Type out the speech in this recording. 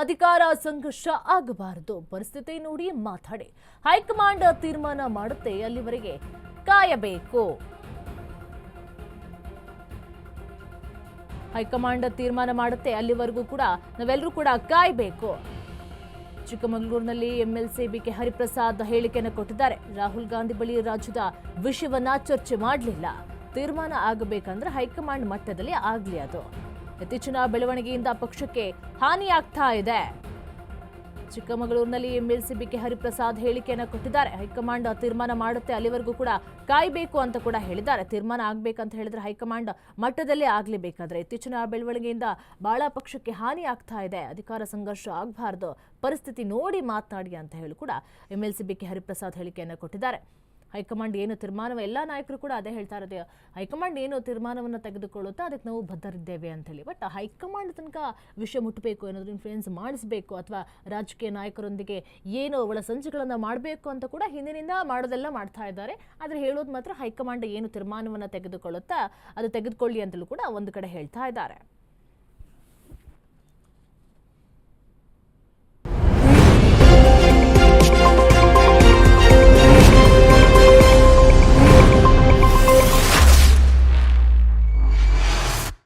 ಅಧಿಕಾರ ಸಂಘರ್ಷ ಆಗಬಾರದು. ಪರಿಸ್ಥಿತಿ ನೋಡಿ ಮಾತಾಡಿ. ಹೈಕಮಾಂಡ್ ತೀರ್ಮಾನ ಮಾಡುತ್ತೆ ಅಲ್ಲಿವರೆಗೆ. ಕಾಯಬೇಕು. ಹೈಕಮಾಂಡ್ ತೀರ್ಮಾನ ಮಾಡುತ್ತೆ ಅಲ್ಲಿವರೆಗೂ ಕೂಡ. ನಾವೆಲ್ಲರೂ ಕೂಡ ಕಾಯಬೇಕು. ಚಿಕ್ಕಮಗಳೂರಿನಲ್ಲಿ ಎಂಎಲ್ಸಿ ಬಿಕೆ ಹರಿಪ್ರಸಾದ್ ಹೇಳಿಕೆಯನ್ನು ಕೊಟ್ಟಿದ್ದಾರೆ. ರಾಹುಲ್ ಗಾಂಧಿ ಬಳಿ ರಾಜ್ಯದ ವಿಷಯವನ್ನ ಚರ್ಚೆ ಮಾಡಲಿಲ್ಲ. ತೀರ್ಮಾನ ಆಗಬೇಕಂದ್ರೆ ಹೈಕಮಾಂಡ್ ಮಟ್ಟದಲ್ಲಿ ಆಗಲಿ ಅದು. ಇತ್ತೀಚಿನ ಬೆಳವಣಿಗೆಯಿಂದ ಪಕ್ಷಕ್ಕೆ ಹಾನಿಯಾಗ್ತಾ ಇದೆ. ಚಿಕ್ಕಮಗಳೂರಿನಲ್ಲಿ ಎಂಎಲ್ಸಿ ಬಿಕೆ ಹರಿಪ್ರಸಾದ್ ಹೇಳಿಕೆಯನ್ನು ಕೊಟ್ಟಿದ್ದಾರೆ. ಹೈಕಮಾಂಡ್ ತೀರ್ಮಾನ ಮಾಡುತ್ತೆ, ಅಲ್ಲಿವರೆಗೂ ಕೂಡ ಕಾಯಬೇಕು ಅಂತ ಕೂಡ ಹೇಳಿದ್ದಾರೆ. ತೀರ್ಮಾನ ಆಗ್ಬೇಕಂತ ಹೇಳಿದ್ರೆ ಹೈಕಮಾಂಡ್ ಮಟ್ಟದಲ್ಲೇ ಆಗಲೇಬೇಕಾದ್ರೆ ಇತ್ತೀಚಿನ ಬೆಳವಣಿಗೆಯಿಂದ ಬಹಳ ಪಕ್ಷಕ್ಕೆ ಹಾನಿ ಆಗ್ತಾ ಇದೆ. ಅಧಿಕಾರ ಸಂಘರ್ಷ ಆಗಬಾರ್ದು, ಪರಿಸ್ಥಿತಿ ನೋಡಿ ಮಾತನಾಡಿ ಅಂತ ಹೇಳಿ ಕೂಡ ಎಂಎಲ್ಸಿ ಬಿಕೆ ಹರಿಪ್ರಸಾದ್ ಹೇಳಿಕೆಯನ್ನು ಕೊಟ್ಟಿದ್ದಾರೆ. ಹೈಕಮಾಂಡ್ ಏನು ತೀರ್ಮಾನ ಎಲ್ಲ ನಾಯಕರು ಕೂಡ ಅದೇ ಹೇಳ್ತಾ ಇರೋದು, ಹೈಕಮಾಂಡ್ ಏನು ತೀರ್ಮಾನವನ್ನು ತೆಗೆದುಕೊಳ್ಳುತ್ತೋ ಅದಕ್ಕೆ ನಾವು ಬದ್ಧರಿದ್ದೇವೆ ಅಂತೇಳಿ. ಬಟ್ ಹೈಕಮಾಂಡ್ ತನಕ ವಿಷಯ ಮುಟ್ಟಬೇಕು ಏನಾದರೂ ಇನ್ಫ್ಲೂಯೆನ್ಸ್ ಮಾಡಿಸಬೇಕು ಅಥವಾ ರಾಜಕೀಯ ನಾಯಕರೊಂದಿಗೆ ಏನು ಒಳ ಸಂಚುಗಳನ್ನು ಮಾಡಬೇಕು ಅಂತ ಕೂಡ ಹಿಂದಿನಿಂದ ಮಾಡೋದೆಲ್ಲ ಮಾಡ್ತಾ ಇದ್ದಾರೆ. ಆದರೆ ಹೇಳೋದು ಮಾತ್ರ ಹೈಕಮಾಂಡ್ ಏನು ತೀರ್ಮಾನವನ್ನು ತೆಗೆದುಕೊಳ್ಳುತ್ತಾ ಅದು ತೆಗೆದುಕೊಳ್ಳಿ ಅಂತಲೂ ಕೂಡ ಒಂದು ಕಡೆ ಹೇಳ್ತಾ ಇದ್ದಾರೆ.